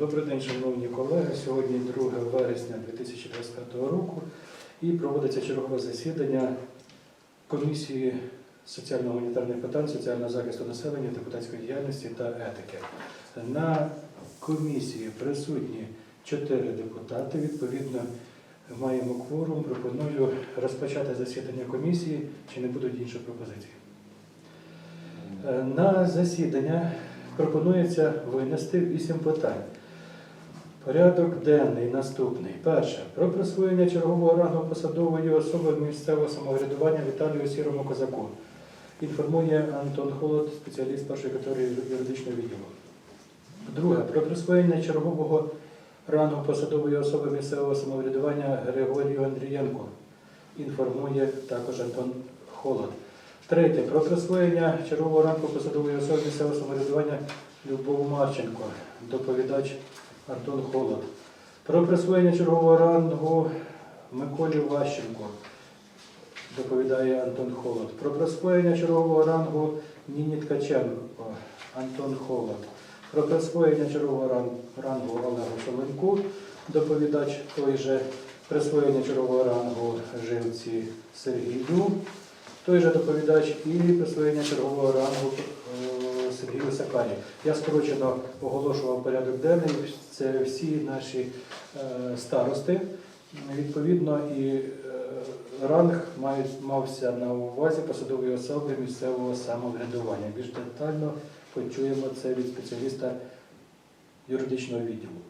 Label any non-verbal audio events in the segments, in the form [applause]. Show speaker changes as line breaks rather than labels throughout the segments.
Добрий день, шановні колеги. Сьогодні 2 вересня 2025 року і проводиться чергове засідання комісії соціально-гуманітарних питань, соціального захисту населення, депутатської діяльності та етики. На комісії присутні чотири депутати. Відповідно, маємо кворум. Пропоную розпочати засідання комісії. Чи не будуть інші пропозиції? Е, На засідання пропонується винести вісім питань. Порядок денний наступний. Перше. Про присвоєння чергового рангу посадової особи місцевого самоврядування Віталію Сірому Козаку. Інформує Антон Холод, спеціаліст першої категорії юридичного відділу. Друге. Про присвоєння чергового рангу посадової особи місцевого самоврядування Григорію Андрієнку. Інформує також Антон Холод. Третє. Про присвоєння чергового ранку посадової особи місцевого самоврядування Любов Марченко. Доповідач Антон Холод. Про присвоєння чергового рангу Миколі Ващенко. Доповідає Антон Холод. Про присвоєння чергового рангу Ніні Ткаченко. Антон Холод. Про присвоєння чергового рангу Олегу Солоньку. Доповідач той же присвоєння чергового рангу Живці Сергію. Той же доповідач і присвоєння чергового рангу Сергію Сакарі. Я скорочено оголошував порядок денний. Це всі наші е, старости. Відповідно, і е, ранг мався на увазі посадової особи місцевого самоврядування. Більш детально почуємо це від спеціаліста юридичного відділу.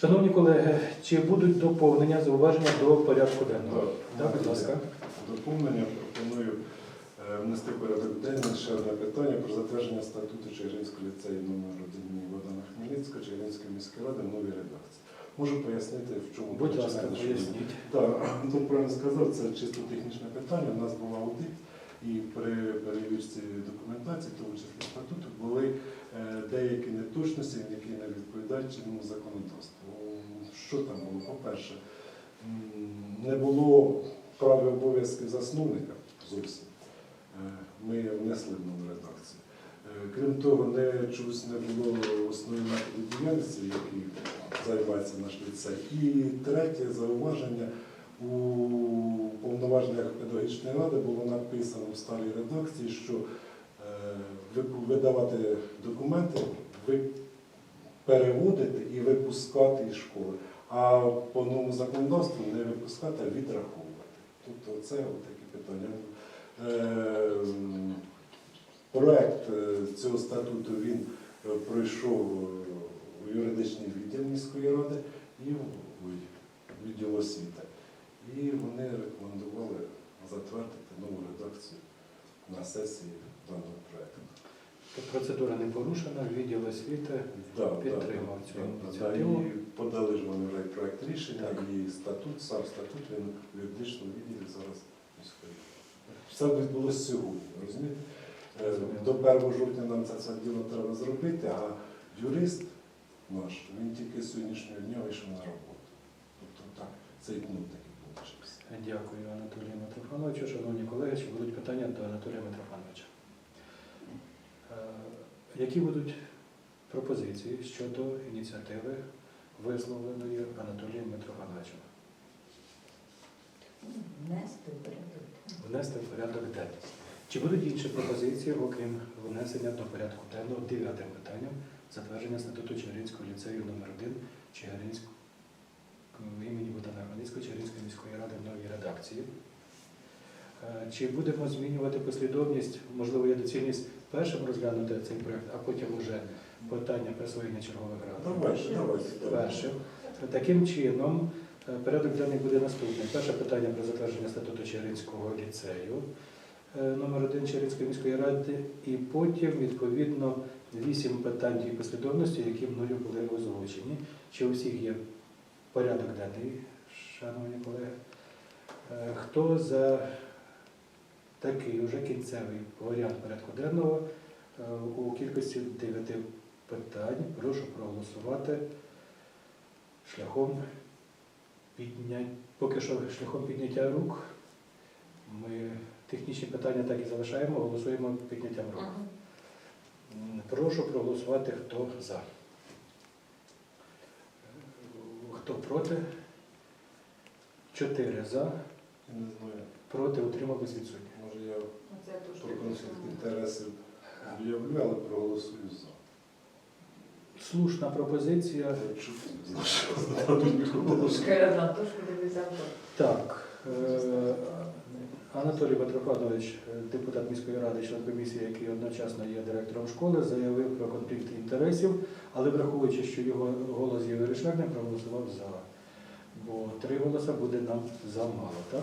Шановні колеги, чи будуть доповнення, зауваження до порядку денного? Так, будь ласка.
Доповнення пропоную внести порядок денний ще одне питання про затвердження статуту Чигиринського ліцею номер 1 імені Богдана Хмельницького Чигиринської міської ради в новій редакції. Можу пояснити, в чому
Будь ласка, поясніть.
Так, тут [clears throat] правильно сказав, це чисто технічне питання. У нас був аудит, і при перевірці документації, в тому числі статуту, були е, деякі неточності, які не відповідають чинному законодавству. Що там було? По-перше, не було прав і обов'язків засновника зовсім. Е, Ми внесли в нову редакцію. Е, Крім того, не чогось не було основної діяльності, які займається наш ліцей. І третє зауваження у повноваженнях педагогічної ради було написано в старій редакції, що е, видавати документи, переводити і випускати із школи, а по новому законодавству не випускати, а відраховувати. Тобто це такі питання. Е, Проект е, цього статуту він пройшов е, у юридичний відділ міської ради і у відділ освіти. І вони рекомендували затвердити нову редакцію на сесії даного проекту.
Тобто Процедура не порушена, відділ освіти
Да,
Підтримав
да,
цю ініціативу.
да, І подали ж вони вже проект рішення,
Так.
і статут, сам статут він в юридичному відділі зараз міської. Все відбулося сьогодні, розумієте? Е, До 1 жовтня нам це все діло треба зробити, а юрист наш, він тільки з сьогоднішнього дня вийшов на роботу. Тобто так, цей пункт такий получився.
Дякую Анатолію Митрофановичу. Шановні колеги, чи будуть питання до Анатолія Митрофановича? Е, Які будуть пропозиції щодо ініціативи, висловленої Анатолієм Митрофановичем?
Внести в порядок.
Внести в порядок денний. Чи будуть інші пропозиції, окрім внесення до порядку денного дев'ятим питанням затвердження статуту Чигиринського ліцею номер 1 Чигиринського імені Богдана Хмельницького Чигиринської міської ради в новій редакції? Е, Чи будемо змінювати послідовність, можливо, є доцільність першим розглянути цей проект, а потім вже питання присвоєння чергових рад?
Давайте, давайте.
Перше. Таким чином, порядок денний буде наступний. Перше питання про затвердження статуту Чигиринського ліцею е, номер 1 Чигиринської міської ради, і потім, відповідно, вісім питань тієї послідовності, які мною були озвучені. Чи у всіх є порядок денний, шановні колеги? Е, Хто за такий уже кінцевий варіант порядку денного е, у кількості дев'яти питань, прошу проголосувати шляхом підняття, поки що шляхом підняття рук. Ми технічні питання так і залишаємо, голосуємо підняттям рук. Прошу проголосувати, хто за. Хто проти? Чотири за.
Я не знаю,
Проти утримались відсутні.
може я про конфлікт інтересів об'явлю, але проголосую за.
Слушна пропозиція.
Якщо зададуть
Шкода на то, що ви взяв.
Так. е, Анатолій Петрофанович, е, депутат міської ради, член комісії, який одночасно є директором школи, заявив про конфлікт інтересів, але враховуючи, що його голос є вирішальним, проголосував за. Бо три голоса буде нам замало, так?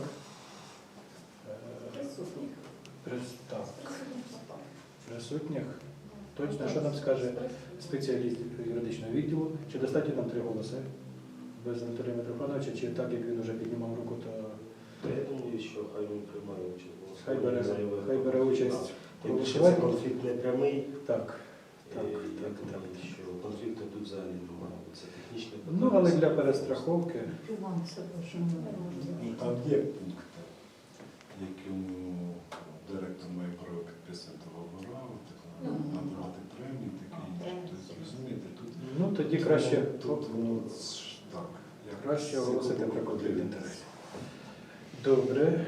Е,
Присутніх.
Так, присутніх. Точно, що нам скаже спеціаліст юридичного відділу? Чи достатньо нам три голоси? Без Анатолія Митрофановича, чи так як він вже піднімав руку, то
Та Я думаю, що хай він приймає участь.
хай бере, хай бере участь.
Так. Тим більше це конфлікт не прямий.
Так. Так,
і
так,
я
так.
думаю, що конфлікту тут взагалі немає. бо Це технічне
Ну, але для перестраховки.
Що
Ну. Там є пункт, якому директор має право підписувати договора,
Ну.
надавати премії, таке інше. Тобто, розумієте, тут
Ну, тоді краще,
тут воно так.
краще оголосити про конфлікт інтересів. Добре.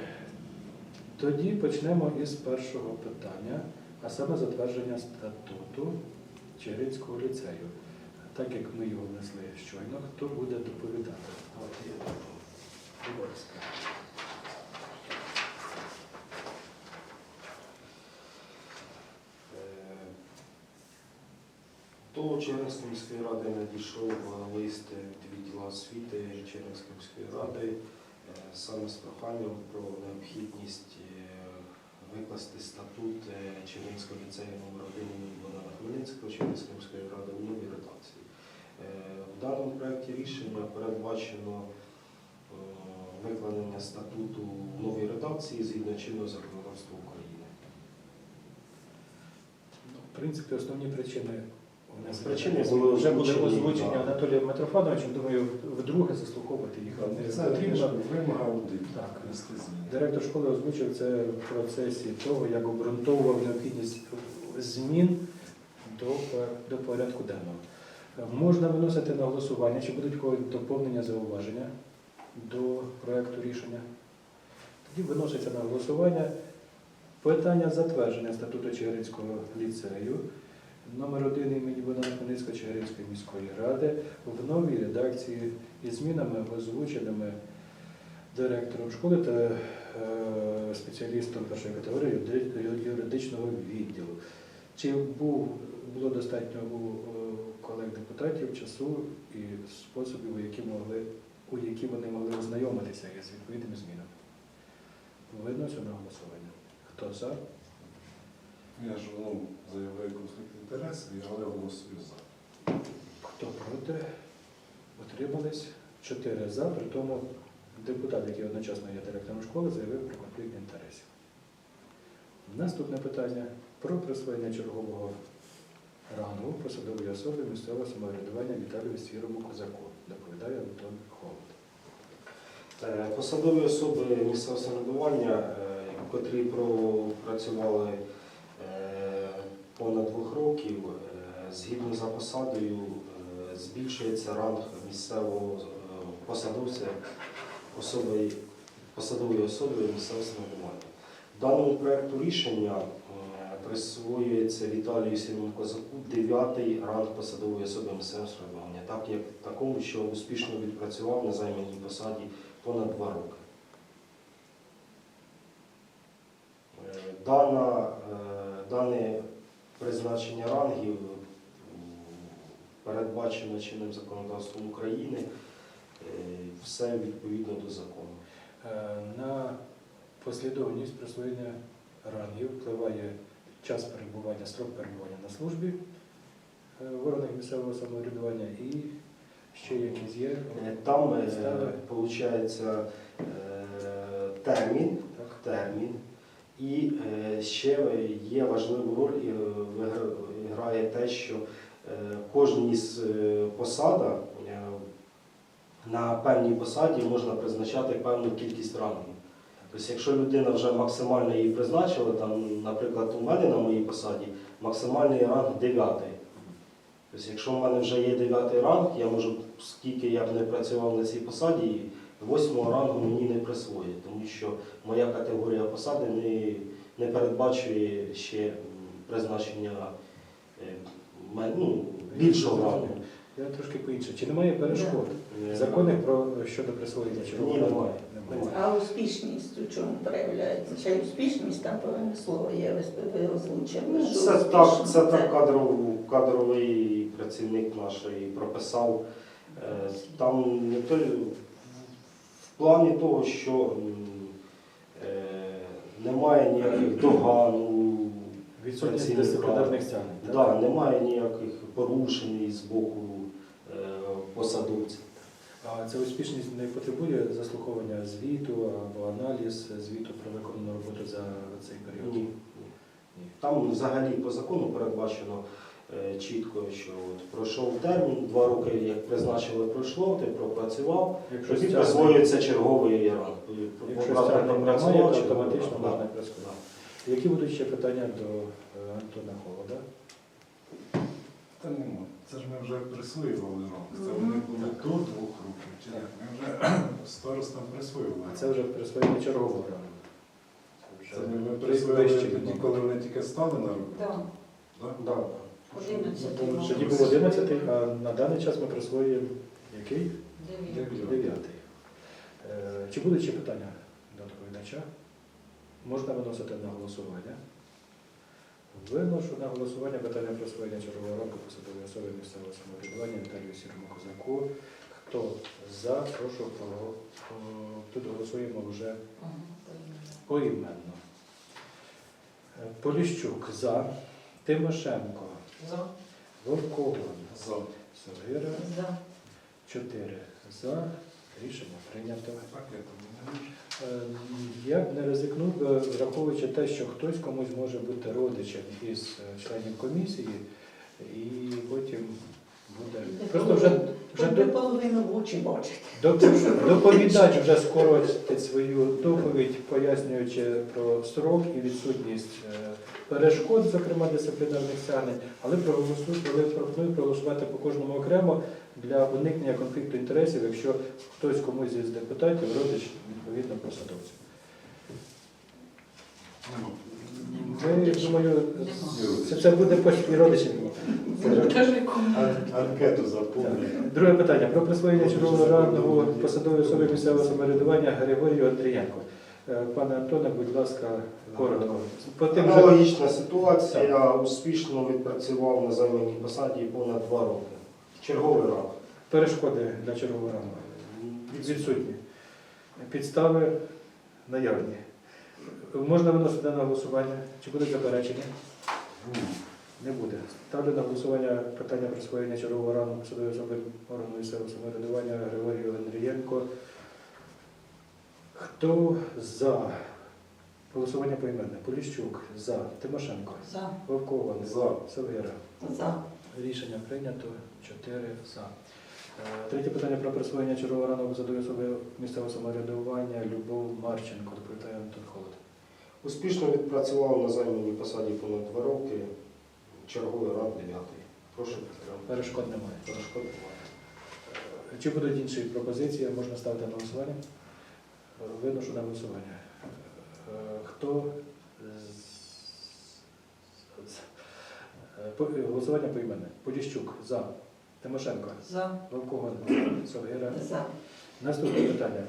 Тоді почнемо із першого питання, а саме затвердження статуту Черинського ліцею. Так як ми його внесли щойно, хто буде доповідати?
От є.
Будь ласка.
6 Чернівської міської ради надійшов е, лист е, дві діла освіти Чернівської міської ради е, саме з проханням про необхідність викласти статут Чернівського ліцею номер 1 Богдана Хмельницького Чернівської міської ради у новій редакції. В даному проєкті рішення передбачено викладення статуту в новій редакції згідно чинного законодавства України.
Ну, в принципі, основні причини внесення
Причини були
вже були
озвучені.
Анатолієм Митрофановичем. Думаю, вдруге заслуховувати їх
Це
потрібно.
вимога аудиту.
Так. Директор школи озвучив це в процесі того, як обґрунтовував необхідність змін до, до порядку денного. Можна виносити на голосування, чи будуть когось доповнення зауваження до проекту рішення. Тоді виноситься на голосування питання затвердження статуту Чигиринського ліцею номер 1 імені Богдана Хмельницького Чигиринської міської ради в новій редакції із змінами, озвученими директором школи та е, спеціалістом першої категорії юридичного відділу. Чи був, було достатньо у е, колег-депутатів часу і способів, у які, могли, у які вони могли ознайомитися із відповідними змінами? Виношу на голосування. Хто за?
Я ж ну, заявляю конфлікт інтересів, але голосую за.
Хто проти? Утримались? Чотири за, при тому депутат, який одночасно є директором школи, заявив про конфлікт інтересів. Наступне питання про присвоєння чергового рангу посадової особи місцевого самоврядування Віталію Сірому Козаку. Доповідає Антон Холод.
Е, Посадові особи місцевого самоврядування, е, котрі пропрацювали понад двох років, е, згідно за посадою е, збільшується ранг місцевого е, посадовця особи, посадової особи місцевого самоврядування. Даному проєкту рішення присвоюється Віталію Сімон Козаку дев'ятий ранг посадової особи місцевого самоврядування, так як такому, що успішно відпрацював на займаній посаді понад два роки. Дана, дане призначення рангів передбачено чинним законодавством України, е, все відповідно до закону.
Е, На послідовність присвоєння рангів впливає час перебування, строк перебування на службі е, в органах місцевого самоврядування і ще якісь є.
Там виходить термін, термін. І е, ще є важливу роль і е, грає те, що е, кожній з е, посада е, на певній посаді можна призначати певну кількість рангів. Тобто, якщо людина вже максимально її призначила, там, наприклад, у мене на моїй посаді максимальний ранг 9. Тобто, якщо в мене вже є дев'ятий ранг, я можу, скільки я б не працював на цій посаді, восьмого рангу мені не присвоїть, тому що моя категорія посади не, не передбачує ще призначення е, ну, більшого рангу.
Я трошки по-інше. Чи немає перешкод?
Е,
Законних про щодо присвоєння
Ні, немає.
Немає.
А успішність у чому проявляється? Ще успішність там повинно слово є, озвучили.
Ну, Це так, це так кадровий, кадровий працівник наш і прописав. Е, Там не то в плані того, що е, немає ніяких доган у
Відсутність дисциплінарних стягнень. так?
Да, немає ніяких порушень з боку е, посадовців.
А ця успішність не потребує заслуховування звіту або аналіз звіту про виконану роботу за цей період?
Ні. Ні. Там взагалі по закону передбачено чітко, що от пройшов термін, два роки, як призначили, пройшло, ти пропрацював,
Якщо
тоді
стягнень-
присвоюється черговий ранг.
Якщо
Одразу
немає, то автоматично можна прискорити. Які будуть ще питання до е, Антона Холода?
Та нема. Це ж ми вже присвоювали ранг. Це вони були до двох років. Чи як? Ми вже [coughs] старостам присвоювали.
А це вже присвоєння чергового рангу.
Це ми ми присвоїли тоді, коли вони тільки стали на руку.
Так,
Да?
Да.
11
Тоді був 11, а на даний час ми присвоюємо який?
Дев'ять.
Дев'ятий. Е, Чи будуть ще питання до доповідача? Можна виносити на голосування. Виношу на голосування питання присвоєння чергового року посадової особи місцевого самоврядування Віталію Сірому Козаку. Хто за, прошу про- про- тут голосуємо вже поіменно. Е, Поліщук за, Тимошенко,
За.
Вовкован,
За.
Савгира,
За.
Чотири. за. Рішення прийнято. Е, Я б не ризикнув, би, враховуючи те, що хтось комусь може бути родичем із е, членів комісії, і потім. Просто вже, вже до-
половину в очі бачить.
Доповідач вже скоротить свою доповідь, пояснюючи про строк і відсутність е, перешкод, зокрема дисциплінарних стягнень, але проголосую, але пропоную проголосувати по кожному окремо для уникнення конфлікту інтересів, якщо хтось комусь із депутатів родич відповідно посадовців.
Нема.
Ми, думаю, це, це буде по- і родичі.
Кажи кому.
Ан- Анкету заповнює.
Друге питання про присвоєння чергового рангу посадової особи місцевого самоврядування Григорію Андрієнко. Е, Пане Антоне, будь ласка, коротко. По тим же
Аналогічна ситуація. Успішно відпрацював на займаній посаді понад два роки. Черговий ранг.
перешкоди для чергового рангу відсутні. Підстави наявні. Можна виносити на голосування. Чи буде заперечення? Не буде. Ставлю на голосування питання присвоєння чергового рану посадової особи органу місцевого самоврядування Григорію Андрієнко. Хто за? Голосування поіменне. Поліщук за. Тимошенко.
За.
Вовкова.
За.
Савгера.
За.
Рішення прийнято. Чотири за. Е, Третє питання про присвоєння чергового рану посадової особи місцевого самоврядування Любов Марченко. Доповідає Антон Холод.
Успішно відпрацював на займаній посаді понад два роки. Черговий ранг дев'ятий. Прошу підтримати.
Перешкод немає.
Перешкод немає.
Чи будуть інші пропозиції? Можна ставити на голосування? Е, Виношу на голосування. Е, Хто з- е, по- е, голосування поіменне? Поліщук за. Тимошенко.
За.
Вовкова. Совгира.
За.
Наступне питання.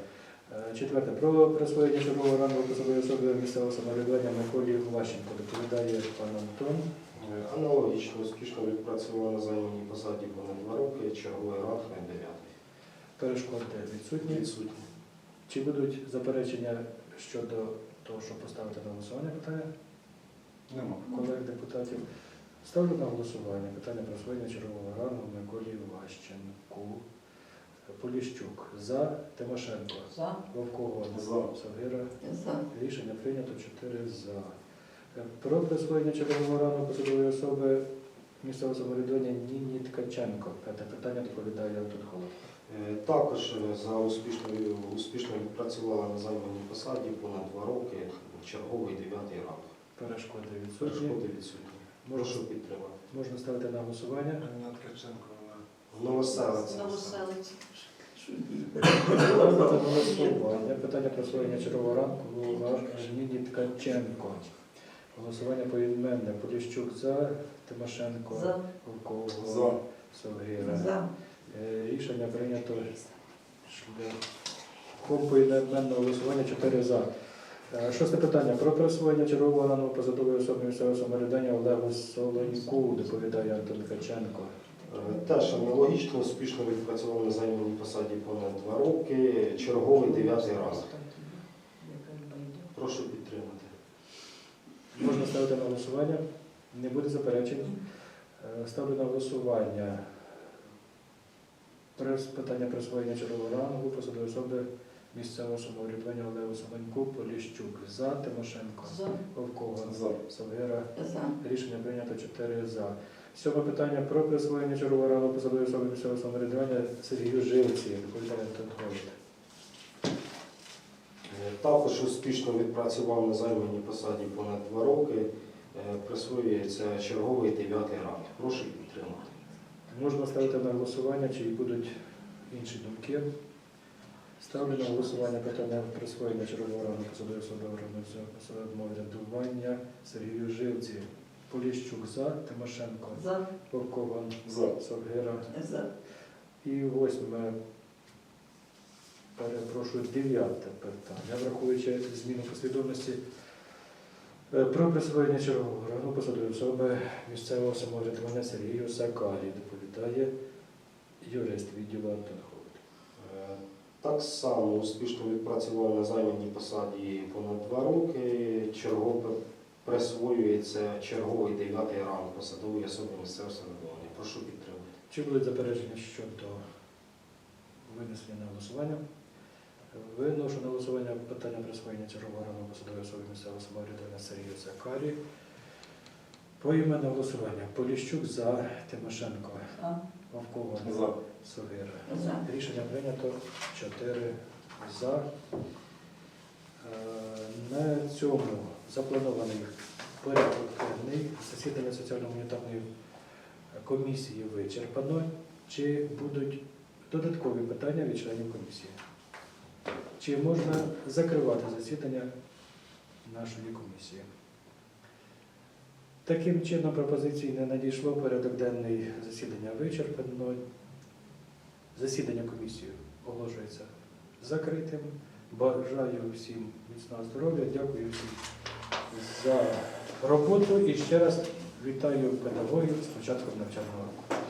Е, Четверте. Про присвоєння чергового рангу посадової особи місцевого самоврядування Миколі Ващенко. Доповідає пан Антон.
Е, Аналогічно успішно відпрацював на займаній посаді понад два роки. Черговий ранг на дев'ятий.
Перешкоди відсутні.
Відсутні.
Чи будуть заперечення щодо того, щоб поставити на голосування питання
Нема.
колег депутатів? Ставлю на голосування питання про присвоєння чергового рангу Миколі Ващенку. Поліщук за Тимошенко.
За.
Вовкова
За.
Савгира.
За.
Рішення прийнято 4 за. Про присвоєння чергового рану посадової особи місцевого самоврядування Ніні Ткаченко. П'яте питання доповідає Антон Холод.
Е, Також е, за успішно, успішно відпрацювала на займаній посаді понад два роки. Черговий дев'ятий ранг.
Перешкоди відсутні.
Перешкоди відсутні. Прошу підтримати.
Можна ставити на голосування.
Ганна Ткаченко, вона
Новоселиця.
На голосування. Питання про створення чергового ранку Ніні Ткаченко. Голосування поіменне. Поліщук за, Тимошенко,
За.
Вовкова,
за.
Совгира.
За.
Е, Рішення прийнято шляхом поіменного голосування 4 за. Е, Шосте питання. Про присвоєння чергового посадової особи місцевого самоврядування Олегу Солоньку, доповідає Антон Ткаченко.
Е, Теж аналогічно успішно відпрацював на займаній посаді понад два роки. Черговий дев'ятий раз. Прошу підтримати.
Можна ставити на голосування? Не буде заперечень. Е, Ставлю на голосування питання присвоєння чергового рангу посадової особи місцевого самоврядування Олегу Солоньку, Поліщук. За, Тимошенко,
За.
Вовкова,
За.
Совгира.
За.
Рішення прийнято 4 за. Сьоме питання про присвоєння чергового рану посадової особи місцевого самоврядування Сергію Жилці. Доповідає
Е, Також успішно відпрацював на займаній посаді понад два роки. Е, Присвоюється черговий дев'ятий ранг. Прошу підтримати.
Можна ставити на голосування, чи будуть інші думки. Ставлю на голосування питання присвоєння чергового рану посадової особи самоврядування Сергію Жилці. Поліщук за, Тимошенко,
За.
Вовкова,
За.
Совгира.
За.
І восьме, перепрошую, дев'яте питання, враховуючи зміну послідовності е, про присвоєння чергового рану посадової особи місцевого самоврядування Сергію Сакарі, доповідає юрист відділу Антон
Так само успішно відпрацював на займаній посаді понад два роки. Чергово присвоюється черговий дев'ятий ранг посадової особи місцевого самоврядування. Прошу підтримати.
Чи будуть заперечення щодо винесення на голосування? Виношу на голосування питання присвоєння чергового рану посадової особи місцевого самоврядування Сергію Сакарі. Поіменне голосування. Поліщук за Тимошенко. Вовкова.
За.
Совгира.
За.
Рішення прийнято 4 за. Е, На цьому запланований порядок денний засідання соціально-гуманітарної комісії вичерпано. Чи будуть додаткові питання від членів комісії? Чи можна закривати засідання нашої комісії? Таким чином пропозицій не надійшло. Порядок денний засідання вичерпано. Засідання комісії оголошується закритим. Бажаю всім міцного здоров'я. Дякую всім за роботу і ще раз вітаю педагогів з початком навчального року.